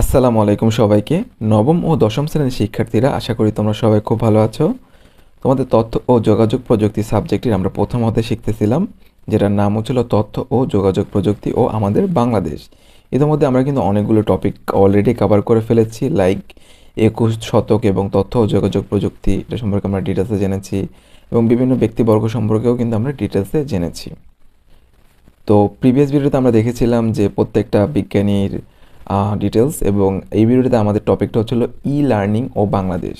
আসসালামু আলাইকুম সবাইকে। নবম ও দশম শ্রেণির শিক্ষার্থীরা, আশা করি তোমরা সবাই খুব ভালো আছো। তোমাদের তথ্য ও যোগাযোগ প্রযুক্তি সাবজেক্টটির আমরা প্রথম হতে শিখতেছিলাম, যেটার নাম হচ্ছিল তথ্য ও যোগাযোগ প্রযুক্তি ও আমাদের বাংলাদেশ। ইতিমধ্যে আমরা কিন্তু অনেকগুলো টপিক অলরেডি কভার করে ফেলেছি লাইক একুশ শতক এবং তথ্য ও যোগাযোগ প্রযুক্তি এটা সম্পর্কে আমরা ডিটেলসে জেনেছি এবং বিভিন্ন ব্যক্তিবর্গ সম্পর্কেও কিন্তু আমরা ডিটেলসে জেনেছি। তো প্রিভিয়াস ভিডিওতে আমরা দেখেছিলাম যে প্রত্যেকটা বিজ্ঞানীর ডিটেলস এবং এই ভিডিওতে আমাদের টপিকটা হচ্ছিল ই লার্নিং ও বাংলাদেশ।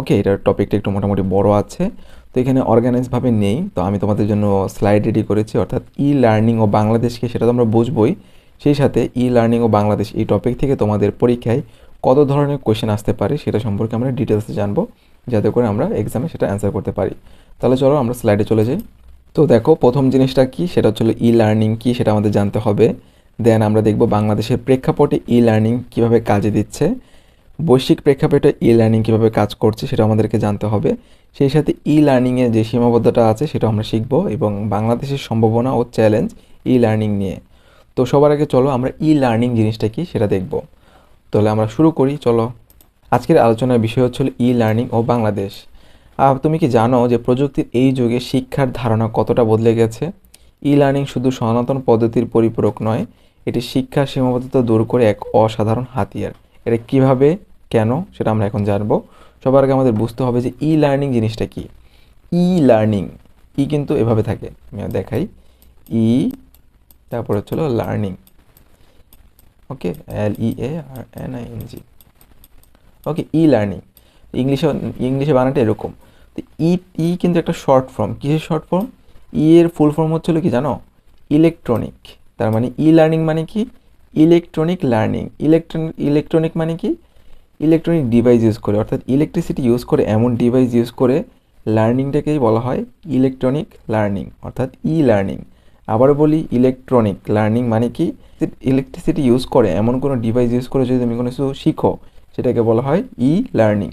ওকে এটার টপিকটা একটু মোটামুটি বড় আছে। তো এখানে অর্গানাইজভাবে নেই। তো আমি তোমাদের জন্য স্লাইড রেডি করেছি, অর্থাৎ ই লার্নিং ও বাংলাদেশকে সেটা তো আমরা বুঝবই। সেই সাথে ই লার্নিং ও বাংলাদেশ এই টপিক থেকে তোমাদের পরীক্ষায় কত ধরনের কোয়েশ্চেন আসতে পারে সেটা সম্পর্কে আমরা ডিটেলসে জানব, যাতে করে আমরা এক্সামে সেটা অ্যান্সার করতে পারি। তাহলে চলো আমরা স্লাইডে চলে যাই। তো দেখো, প্রথম জিনিসটা কি? সেটা হচ্ছিল ই লার্নিং কি? সেটা আমাদের জানতে হবে। দেন আমরা দেখব বাংলাদেশের প্রেক্ষাপটে ই লার্নিং কীভাবে কাজে দিচ্ছে, বৈশ্বিক প্রেক্ষাপটে ই লার্নিং কীভাবে কাজ করছে সেটা আমাদেরকে জানতে হবে। সেই সাথে ই লার্নিংয়ে যে সীমাবদ্ধতা আছে সেটা আমরা শিখব এবং বাংলাদেশের সম্ভাবনা ও চ্যালেঞ্জ ই লার্নিং নিয়ে। তো সবার আগে চলো আমরা ই লার্নিং জিনিসটা কি সেটা দেখব। তাহলে আমরা শুরু করি, চলো। আজকের আলোচনার বিষয় হচ্ছিল ই লার্নিং ও বাংলাদেশ। তুমি কি জানো যে প্রযুক্তির এই যুগে শিক্ষার ধারণা কতটা বদলে গেছে? ই লার্নিং শুধু সনাতন পদ্ধতির পরিপূরক নয় এটি শিক্ষার সীমাবদ্ধতা দূর করে এক অসাধারণ হাতিয়ার। এটা কীভাবে, কেন, সেটা আমরা এখন জানব। সবার আগে আমাদের বুঝতে হবে যে ই লার্নিং জিনিসটা কি। ই লার্নিং ই কিন্তু এভাবে থাকে। আমি দেখাই। ই তারপরে হচ্ছিল learning okay L E A R N I N G okay E learning ইংলিশে ইংলিশে বানাটা এরকম। তো ই ই কিন্তু একটা শর্ট ফর্ম কিসের শর্ট ফর্ম ই এর ফুল ফর্ম হচ্ছিল কি জানো? ইলেকট্রনিক তার মানে ই লার্নিং মানে কি? ইলেকট্রনিক লার্নিং ইলেকট্রনিক ইলেকট্রনিক মানে কি? ইলেকট্রনিক ডিভাইস ইউজ করে। অর্থাৎ ইলেকট্রিসিটি ইউজ করে, এমন ডিভাইস ইউজ করে লার্নিংটাকেই বলা হয় ইলেকট্রনিক লার্নিং অর্থাৎ ই লার্নিং আবার বলি ইলেকট্রনিক লার্নিং মানে কি? ইলেকট্রিসিটি ইউজ করে, এমন কোনো ডিভাইস ইউজ করে যদি তুমি কোনো কিছু শিখো, সেটাকে বলা হয় ই লার্নিং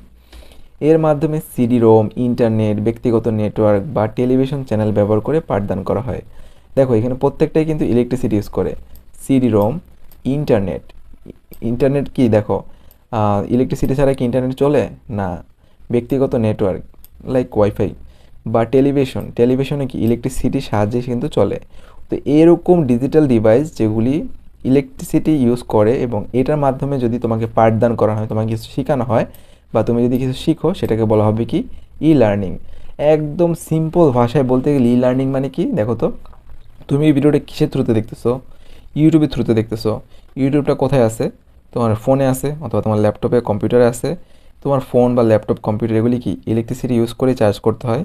এর মাধ্যমে সিডি রোম ইন্টারনেট ব্যক্তিগত নেটওয়ার্ক বা টেলিভিশন চ্যানেল ব্যবহার করে পাঠদান করা হয়। দেখো, এখানে প্রত্যেকটাই কিন্তু ইলেকট্রিসিটি ইউজ করে। সিডি রোম ইন্টারনেট ইন্টারনেট কি দেখো ইলেকট্রিসিটি ছাড়া কি ইন্টারনেট চলে? না। ব্যক্তিগত নেটওয়ার্ক লাইক ওয়াইফাই বা টেলিভিশন টেলিভিশনে কি ইলেকট্রিসিটির সাহায্যে কিন্তু চলে। তো এরকম ডিজিটাল ডিভাইস যেগুলি ইলেকট্রিসিটি ইউজ করে এবং এটার মাধ্যমে যদি তোমাকে পাঠদান করা হয়, তোমাকে কিছু শেখানো হয় বা তুমি যদি কিছু শিখো, সেটাকে বলা হবে কি ই লার্নিং একদম সিম্পল ভাষায় বলতে গেলে ই লার্নিং মানে কি? দেখো তো তুমি এই ভিডিওটা কিসের থ্রুতে দেখতেছো? ইউটিউবের থ্রুতে দেখতেছো। ইউটিউবটা কোথায় আছে? তোমার ফোনে আছে অথবা তোমার ল্যাপটপে, কম্পিউটারে আছে। তোমার ফোন বা ল্যাপটপ, কম্পিউটার এগুলি কি ইলেকট্রিসিটি ইউজ করে চার্জ করতে হয়?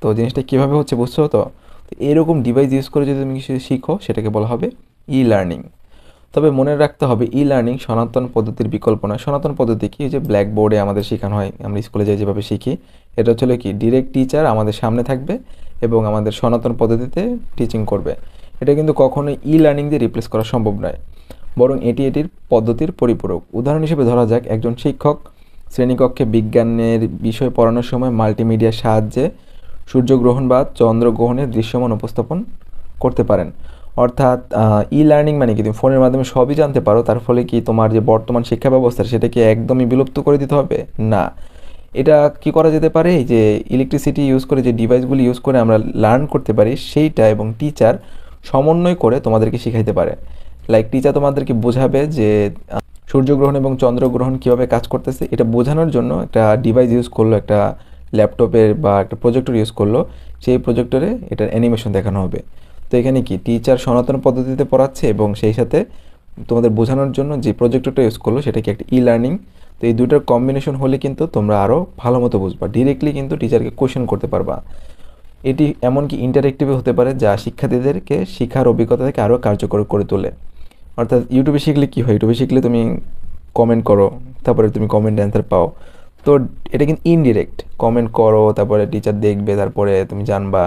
তো জিনিসটা কীভাবে হচ্ছে বুঝছ তো? এরকম ডিভাইস ইউজ করে যদি তুমি কিছু শিখো, সেটাকে বলা হবে ই লার্নিং তবে মনে রাখতে হবে ই লার্নিং সনাতন পদ্ধতির বিকল্প নয়। সনাতন পদ্ধতি কি? যে ব্ল্যাকবোর্ডে আমাদের শেখানো হয়, আমরা স্কুলে যাই যেভাবে শিখি। এটা হচ্ছে কি? ডিরেক্ট টিচার আমাদের সামনে থাকবে। এবং আমাদের সনাতন পদ্ধতিতে টিচিং করবে। এটা কিন্তু কখনোই ই লার্নিং দিয়ে রিপ্লেস করা সম্ভব নয়। বরং এটি এটির পদ্ধতির পরিপূরক। উদাহরণ হিসেবে ধরা যাক, একজন শিক্ষক শ্রেণীকক্ষে বিজ্ঞানের বিষয় পড়ানোর সময় মাল্টিমিডিয়ার সাহায্যে সূর্যগ্রহণ বা চন্দ্রগ্রহণের দৃশ্যমান উপস্থাপন করতে পারেন। অর্থাৎ ই লার্নিং মানে কি? তুমি ফোনের মাধ্যমে সবই জানতে পারো, তার ফলে কি তোমার যে বর্তমান শিক্ষা ব্যবস্থা সেটাকে একদমই বিলুপ্ত করে দিতে হবে? না। এটা কি করা যেতে পারে? যে ইলেকট্রিসিটি ইউজ করে যে ডিভাইসগুলি ইউজ করে আমরা লার্ন করতে পারি, সেইটা এবং টিচার সমন্বয় করে তোমাদেরকে শেখাইতে পারে। লাইক টিচার তোমাদেরকে বোঝাবে যে সূর্যগ্রহণ এবং চন্দ্রগ্রহণ কীভাবে কাজ করতেছে। এটা বোঝানোর জন্য একটা ডিভাইস ইউজ করল, একটা ল্যাপটপের বা একটা প্রজেক্টর ইউজ করল। সেই প্রজেক্টরে এটার অ্যানিমেশন দেখানো হবে। তো এখানে কি? টিচার সনাতন পদ্ধতিতে পড়াচ্ছে এবং সেই সাথে তোমাদের বোঝানোর জন্য যে প্রজেক্টরটা ইউজ করল, সেটা কি একটা ই লার্নিং তো এই দুইটার কম্বিনেশন হলে কিন্তু তোমরা আরও ভালো মতো বুঝবা। ডিরেক্টলি কিন্তু টিচারকে কোয়েশন করতে পারবা। এটি এমনকি ইন্টারেক্টিভে হতে পারে, যা শিক্ষার্থীদেরকে শিক্ষার অভিজ্ঞতা থেকে আরও কার্যকর করে তোলে। অর্থাৎ ইউটিউবে শিখলে কী হয়? ইউটিউবে শিখলে তুমি কমেন্ট করো, তারপরে তুমি কমেন্ট অ্যান্সার পাও। তো এটা কিন্তু ইনডিরেক্ট কমেন্ট করো, তারপরে টিচার দেখবে, তারপরে তুমি জানবা।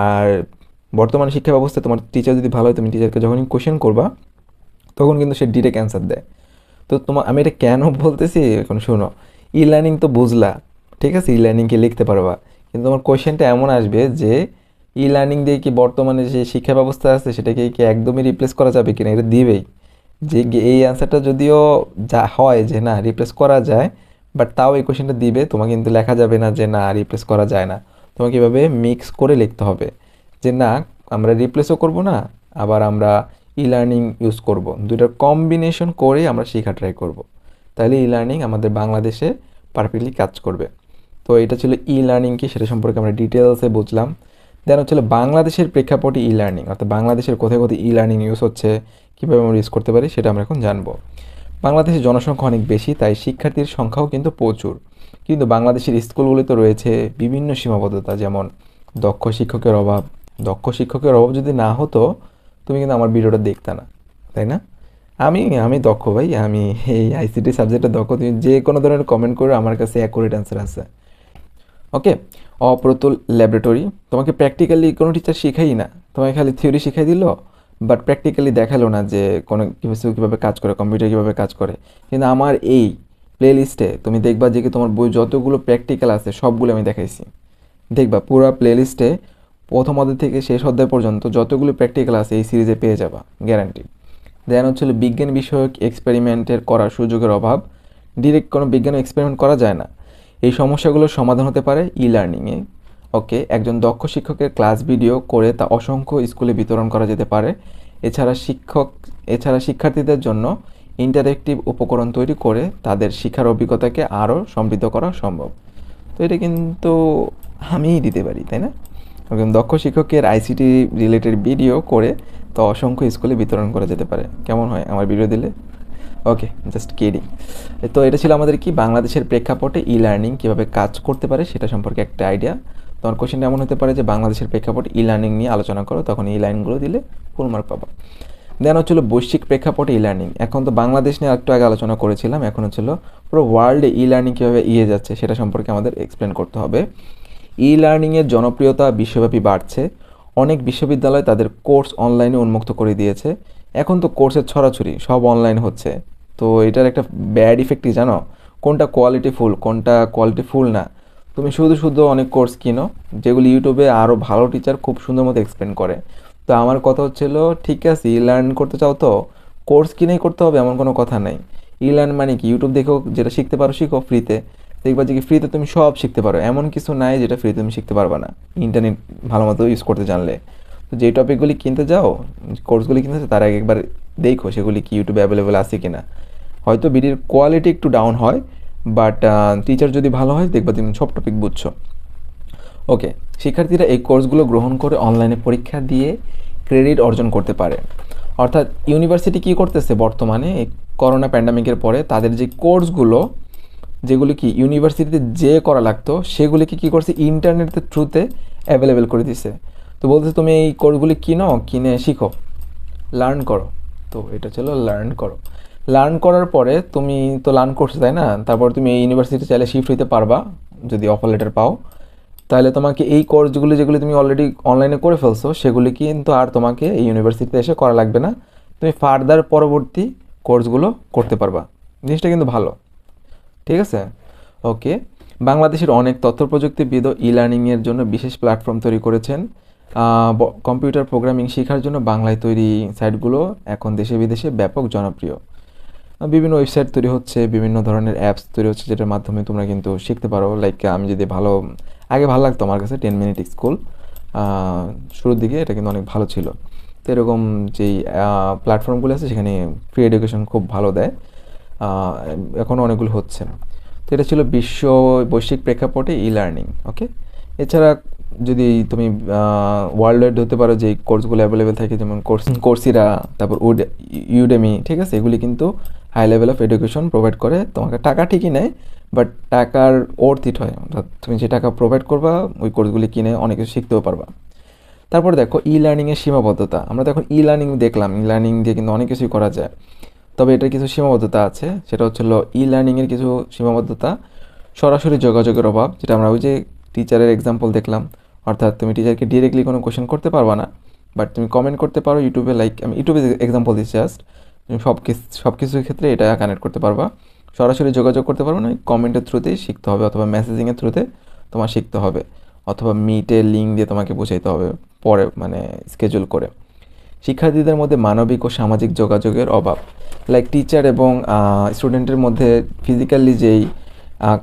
আর বর্তমান শিক্ষা ব্যবস্থা তোমার টিচার যদি ভালো হয়, তুমি টিচারকে যখনই কোশ্চেন করবা, তখন কিন্তু সে ডিরেক্ট অ্যান্সার দেয়। তো তোমার আমি এটা কেন বলতেছি? এখন শোনো। ই লার্নিং তো বুঝলা, ঠিক আছে? ই লার্নিংকে লিখতে পারবা। কিন্তু তোমার কোয়েশ্চেনটা এমন আসবে যে ই লার্নিং দিয়ে কি বর্তমানে যে শিক্ষা ব্যবস্থা আছে, সেটাকে কি একদমই রিপ্লেস করা যাবে কিনা? এটা দিবেই। যে এই অ্যান্সারটা যদিও যা হয় যে না রিপ্লেস করা যায় বাট তাও এই কোশ্চেনটা দিবে। তোমাকে কিন্তু লেখা যাবে না যে না রিপ্লেস করা যায় না। তোমাকে এভাবে মিক্স করে লিখতে হবে। যে না, আমরা রিপ্লেসও করব না, আবার আমরা ই লার্নিং ইউজ করব। দুটার কম্বিনেশন করে আমরা শেখা ট্রাই করব। তাহলে ই লার্নিং আমাদের বাংলাদেশে পারফেক্টলি কাজ করবে। তো এটা ছিল ই লার্নিং কি, সেটা সম্পর্কে আমরা ডিটেলসে বুঝলাম। দেন হচ্ছিল বাংলাদেশের প্রেক্ষাপটে ই লার্নিং অর্থাৎ বাংলাদেশের কোথায় কোথায় ই লার্নিং ইউজ হচ্ছে, কীভাবে আমরা ইউজ করতে পারি, সেটা আমরা এখন জানব। বাংলাদেশের জনসংখ্যা অনেক বেশি, তাই শিক্ষার্থীর সংখ্যাও কিন্তু প্রচুর। কিন্তু বাংলাদেশের স্কুলগুলিতে রয়েছে বিভিন্ন সীমাবদ্ধতা, যেমন দক্ষ শিক্ষকের অভাব। দক্ষ শিক্ষকের অভাব যদি না হতো তুমি কিন্তু আমার ভিডিওটা দেখতে না, তাই না? আমি আমি দক্ষ ভাই, আমি এই আইসিটি সাবজেক্টে দক্ষ। তুমি যে কোনো ধরনের কমেন্ট করে, আমার কাছে অ্যাকুরেট অ্যান্সার আছে। ওকে অপ্রতুল ল্যাবরেটরি তোমাকে প্র্যাকটিক্যালি কোনো টিচার শেখাই না। তোমাকে খালি থিওরি শিখাই দিল বাট প্র্যাকটিক্যালি দেখাল না যে কোনো কিছু কীভাবে কাজ করে কম্পিউটার কীভাবে কাজ করে। কিন্তু আমার এই প্লেলিস্টে তুমি দেখবা যে কি তোমার বই যতগুলো প্র্যাকটিক্যাল আছে, সবগুলো আমি দেখাইছি। দেখবা পুরো প্লে লিস্টে প্রথম অধ্যায় থেকে শেষ অধ্যায় পর্যন্ত যতগুলো প্র্যাকটিক্যাল আছে এই সিরিজে পেয়ে যাবা গ্যারান্টি দেন হচ্ছে বিজ্ঞান বিষয়ক এক্সপেরিমেন্টের করার সুযোগের অভাব। ডিরেক্ট কোনো বিজ্ঞান এক্সপেরিমেন্ট করা যায় না। এই সমস্যাগুলোর সমাধান হতে পারে ই লার্নিংয়ে ওকে একজন দক্ষ শিক্ষকের ক্লাস ভিডিও করে তা অসংখ্য স্কুলে বিতরণ করা যেতে পারে। এছাড়া শিক্ষক, এছাড়া শিক্ষার্থীদের জন্য ইন্টারেক্টিভ উপকরণ তৈরি করে তাদের শিক্ষার অভিজ্ঞতাকে আরও সমৃদ্ধ করা সম্ভব। তো এটা কিন্তু আমিই দিতে পারি, তাই না? একজন দক্ষ শিক্ষকের আইসিটি রিলেটেড ভিডিও করে তো অসংখ্য স্কুলে বিতরণ করা যেতে পারে। কেমন হয় আমার ভিডিও দিলে? ওকে জাস্ট কিডিং তো এটা ছিল আমাদের কি বাংলাদেশের প্রেক্ষাপটে ই লার্নিং কীভাবে কাজ করতে পারে সেটা সম্পর্কে একটা আইডিয়া তোমার কোশ্চেনটা এমন হতে পারে যে বাংলাদেশের প্রেক্ষাপটে ই লার্নিং নিয়ে আলোচনা করো, তখন এই লাইনগুলো দিলে ফুল মার্ক পাবো। দেন হচ্ছিল বৈশ্বিক প্রেক্ষাপটে ই লার্নিং এখন তো বাংলাদেশ নিয়ে একটু আগে আলোচনা করেছিলাম, এখন হচ্ছিল পুরো ওয়ার্ল্ডে ই লার্নিং কীভাবে ইয়ে যাচ্ছে সেটা সম্পর্কে আমাদের এক্সপ্লেন করতে হবে। ই লার্নিংয়ের জনপ্রিয়তা বিশ্বব্যাপী বাড়ছে। অনেক বিশ্ববিদ্যালয় তাদের কোর্স অনলাইনে উন্মুক্ত করে দিয়েছে। এখন তো কোর্সের ছড়াছড়ি, সব অনলাইন হচ্ছে। তো এটার একটা ব্যাড ইফেক্ট কি জানো? কোনটা কোয়ালিটি ফুল কোনটা কোয়ালিটি ফুল না? তুমি শুধু শুধু অনেক কোর্স কিনো, যেগুলি ইউটিউবে আরও ভালো টিচার খুব সুন্দর মতো এক্সপ্লেন করে। তো আমার কথা হচ্ছিল, ঠিক আছে ই লার্ন করতে চাও তো, কোর্স কিনেই করতে হবে, এমন কোনো কথা নেই। ই লার্ন মানে কি? ইউটিউব দেখেও যেটা শিখতে পারো, শিখো ফ্রিতে দেখবা যে কি ফ্রিতে তুমি সব শিখতে পারো। এমন কিছু নাই যেটা ফ্রিতে তুমি শিখতে পারবা না। ইন্টারনেট ভালো মতো ইউজ করতে জানলে। তো যেই টপিকগুলি কিনতে যাও কোর্সগুলি কিনতে যাও, তার আগে একবার দেখো সেগুলি কি ইউটিউবে অ্যাভেলেবেল আছে কি না হয়তো ভিডিওর কোয়ালিটি একটু ডাউন হয় বাট টিচার যদি ভালো হয়, দেখবা তুমি সব টপিক বুঝছ। ওকে শিক্ষার্থীরা এই কোর্সগুলো গ্রহণ করে অনলাইনে পরীক্ষা দিয়ে ক্রেডিট অর্জন করতে পারে। অর্থাৎ ইউনিভার্সিটি কী করতেছে বর্তমানে করোনা প্যান্ডামিকের পরে তাদের যে কোর্সগুলো যেগুলি কি ইউনিভার্সিটিতে যে করা লাগতো, সেগুলিকে কী করছে? ইন্টারনেটের থ্রুতে অ্যাভেলেবেল করে দিছে। তো বলতেছে, তুমি এই কোর্সগুলি কিনো, কিনে শিখো। লার্ন করো। তো এটা ছিল লার্ন করো। লার্ন করার পরে তুমি তো লার্ন করছ, তাই না? তারপর তুমি এই ইউনিভার্সিটি চাইলে শিফট হইতে পারবা, যদি অফার লেটার পাও। তাহলে তোমাকে এই কোর্সগুলি যেগুলি তুমি অলরেডি অনলাইনে করে ফেলছো, সেগুলি কিন্তু আর তোমাকে এই ইউনিভার্সিটিতে এসে করা লাগবে না। তুমি ফার্দার পরবর্তী কোর্সগুলো করতে পারবা। জিনিসটা কিন্তু ভালো। ঠিক আছে? ওকে বাংলাদেশের অনেক তথ্য প্রযুক্তিবিদ ই লার্নিংয়ের জন্য বিশেষ প্ল্যাটফর্ম তৈরি করেছেন। কম্পিউটার প্রোগ্রামিং শেখার জন্য বাংলায় তৈরি সাইটগুলো এখন দেশে বিদেশে ব্যাপক জনপ্রিয়। বিভিন্ন ওয়েবসাইট তৈরি হচ্ছে, বিভিন্ন ধরনের অ্যাপস তৈরি হচ্ছে যেটার মাধ্যমে তোমরা কিন্তু শিখতে পারো। লাইক আমি যদি ভালো, আগে ভালো লাগতো আমার কাছে টেন মিনিট স্কুল শুরুর দিকে এটা কিন্তু অনেক ভালো ছিল। তো এরকম যেই প্ল্যাটফর্মগুলো আছে সেখানে ফ্রি এডুকেশন খুব ভালো দেয়। আহ, এখনও অনেকগুলো হচ্ছে না। তো এটা ছিল বিশ্ব বৈশ্বিক প্রেক্ষাপটে ই লার্নিং ওকে এছাড়া যদি তুমি ওয়ার্ল্ড ওয়াইড হতে পারো যে কোর্সগুলো অ্যাভেলেবেল থাকে যেমন কোর্স কোর্সিরা তারপর উড ইউডেমি ঠিক আছে? এগুলি কিন্তু high level of education provide করে। তোমাকে টাকা ঠিকই নেয় বাট টাকার ওর্থ ইট হয় অর্থাৎ তুমি যে টাকা প্রোভাইড করবা ওই কোর্সগুলি কিনে অনেক কিছু শিখতেও পারবা। তারপর দেখো ই লার্নিংয়ের সীমাবদ্ধতা। আমরা তো এখন ই লার্নিং দেখলাম। ই লার্নিং দিয়ে কিন্তু অনেক কিছুই করা যায়। তবে এটার কিছু সীমাবদ্ধতা আছে। সেটা হচ্ছে ই লার্নিংয়ের কিছু সীমাবদ্ধতা, সরাসরি যোগাযোগের অভাব, যেটা আমরা ওই যে টিচারের এক্সাম্পল দেখলাম। অর্থাৎ তুমি টিচারকে ডিরেক্টলি কোনো কোশ্চেন করতে পারবা না বাট তুমি কমেন্ট করতে পারো ইউটিউবে লাইক আমি ইউটিউবে এক্সাম্পল দিচ্ছি জাস্ট তুমি সব কিছু সব কিছুর ক্ষেত্রে এটা কানেক্ট করতে পারবা। সরাসরি যোগাযোগ করতে পারব না কমেন্টের থ্রুতেই শিখতে হবে, অথবা মেসেজিংয়ের থ্রুতে তোমার শিখতে হবে, অথবা মিটে লিঙ্ক দিয়ে তোমাকে বোঝাইতে হবে পরে মানে স্কেজুল করে। শিক্ষার্থীদের মধ্যে মানবিক ও সামাজিক যোগাযোগের অভাব। লাইক টিচার এবং স্টুডেন্টের মধ্যে ফিজিক্যালি যেই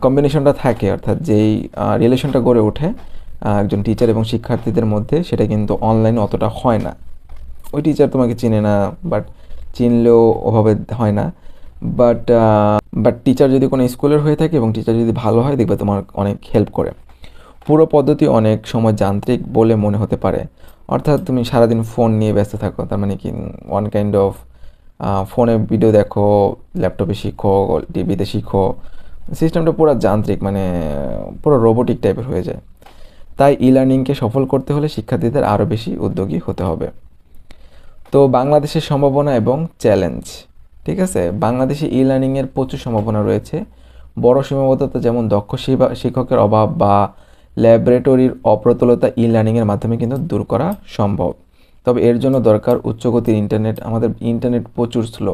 কম্বিনেশনটা থাকে, অর্থাৎ যেই রিলেশনটা গড়ে ওঠে একজন টিচার এবং শিক্ষার্থীদের মধ্যে, সেটা কিন্তু অনলাইনে অতটা হয় না। ওই টিচার তোমাকে চিনে না বাট চিনলেও ওভাবে হয় না। বাট বাট টিচার যদি কোনো স্কুলের হয়ে থাকে এবং টিচার যদি ভালো হয়, দেখবে তোমার অনেক হেল্প করে। পুরো পদ্ধতি অনেক সময় যান্ত্রিক বলে মনে হতে পারে। অর্থাৎ তুমি সারাদিন ফোন নিয়ে ব্যস্ত থাকো, তার মানে কি ওয়ান কাইন্ড অফ ফোনে ভিডিও দেখো ল্যাপটপে শিখো টিভিতে শিখো। সিস্টেমটা পুরো যান্ত্রিক মানে পুরো রোবোটিক টাইপের হয়ে যায়। তাই ই লার্নিংকে সফল করতে হলে শিক্ষার্থীদের আরও বেশি উদ্যোগী হতে হবে। তো বাংলাদেশের সম্ভাবনা এবং চ্যালেঞ্জ ঠিক আছে? বাংলাদেশে ই লার্নিংয়ের প্রচুর সম্ভাবনা রয়েছে। বড় সীমাবদ্ধতা যেমন দক্ষ শিক্ষকের অভাব বা ল্যাবরেটরির অপ্রতুলতা ই লার্নিংয়ের মাধ্যমে কিন্তু দূর করা সম্ভব। তবে এর জন্য দরকার উচ্চগতির ইন্টারনেট আমাদের ইন্টারনেট প্রচুর স্লো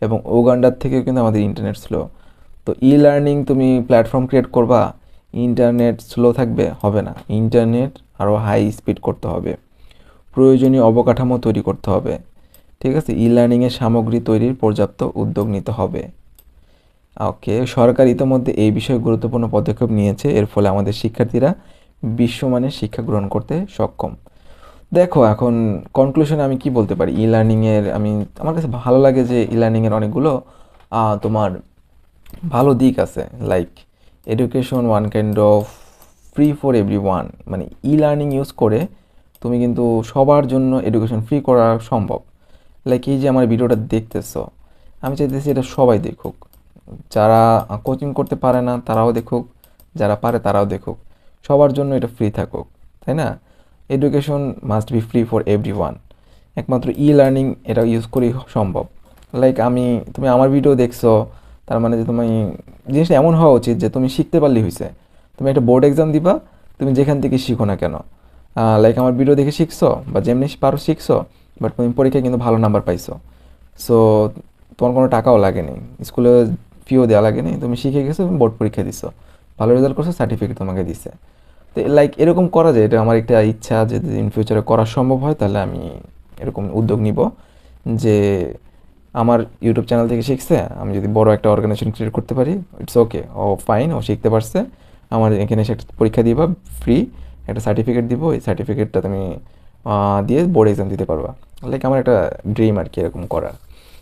এবং উগান্ডার থেকেও কিন্তু আমাদের ইন্টারনেট স্লো তো ই লার্নিং তুমি প্ল্যাটফর্ম ক্রিয়েট করবা ইন্টারনেট স্লো থাকবে, হবে না। ইন্টারনেট আরও হাই স্পিড করতে হবে। প্রয়োজনীয় অবকাঠামো তৈরি করতে হবে। ঠিক আছে? ই লার্নিংয়ের সামগ্রী তৈরির পর্যাপ্ত উদ্যোগ নিতে হবে। ওকে, সরকার ইতিমধ্যে এই বিষয়ে গুরুত্বপূর্ণ পদক্ষেপ নিয়েছে। এর ফলে আমাদের শিক্ষার্থীরা বিশ্বমানের শিক্ষা গ্রহণ করতে সক্ষম। দেখো, এখন কনক্লুশনে আমি কি বলতে পারি? ই লার্নিংয়ের আমি, আমার কাছে ভালো লাগে যে ই লার্নিংয়ের অনেকগুলো তোমার ভালো দিক আছে। Like education one kind of free for everyone মানে ই লার্নিং ইউজ করে তুমি কিন্তু সবার জন্য এডুকেশন ফ্রি করা সম্ভব। লাইক এই যে আমার ভিডিওটা দেখতেছো, আমি চাইতেছি এটা সবাই দেখুক। যারা কোচিং করতে পারে না, তারাও দেখুক। যারা পারে, তারাও দেখুক। সবার জন্য এটা ফ্রি থাকুক, তাই না? Education must be free for everyone একমাত্র ই লার্নিং এটা ইউজ করেই সম্ভব। লাইক আমি, তুমি আমার ভিডিও দেখছ, তার মানে যে তুমি, জিনিসটা এমন হওয়া উচিত যে তুমি শিখতে পারলেই হয়েছে তুমি একটা বোর্ড এক্সাম দিবা, তুমি যেখান থেকে শিখো না কেন। লাইক আমার ভিডিও দেখে শিখছো, বা যেমনি পারো শিখছো বাট তুমি পরীক্ষায় কিন্তু ভালো নাম্বার পাইছো। সো তোমার কোনো টাকাও লাগেনি স্কুলে ফিও দেওয়া লাগেনি, তুমি শিখে গেছো তুমি বোর্ড পরীক্ষা দিছো। ভালো রেজাল্ট করছ সার্টিফিকেট তোমাকে দিছে। তো লাইক এরকম করা যায়, এটা আমার একটা ইচ্ছা যে ইন ফিউচারে করা সম্ভব হয়, তাহলে আমি এরকম উদ্যোগ নিব যে আমার ইউটিউব চ্যানেল থেকে শিখছে, আমি যদি বড় একটা অর্গানাইজেশন ক্রিয়েট করতে পারি ইটস ওকে ও ফাইন ও শিখতে পারছে। আমার এখানে এসে একটা পরীক্ষা দিবা ফ্রি একটা সার্টিফিকেট দিব, এই সার্টিফিকেটটা তুমি দিয়ে বোর্ড এক্সাম দিতে পারবা। লাইক আমার একটা ড্রিম আর কি এরকম করার।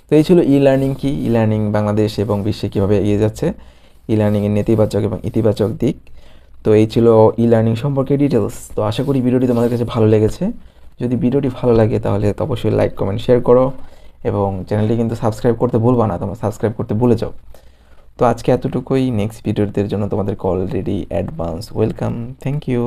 তো এই ছিল ই লার্নিং কি ই লার্নিং বাংলাদেশ এবং বিশ্বে কীভাবে এগিয়ে যাচ্ছে ই লার্নিংয়ের নেতিবাচক এবং ইতিবাচক দিক। তো এই ছিল ই লার্নিং সম্পর্কে ডিটেলস তো আশা করি ভিডিওটি তোমাদের কাছে ভালো লেগেছে। যদি ভিডিওটি ভালো লাগে, তাহলে অবশ্যই লাইক কমেন্ট শেয়ার করো এবং চ্যানেলটি কিন্তু সাবস্ক্রাইব করতে ভুলবা না, তোমরা সাবস্ক্রাইব করতে ভুলে যাও। তো আজকে এতটুকুই। নেক্সট ভিডিওদের জন্য তোমাদেরকে already advance welcome thank you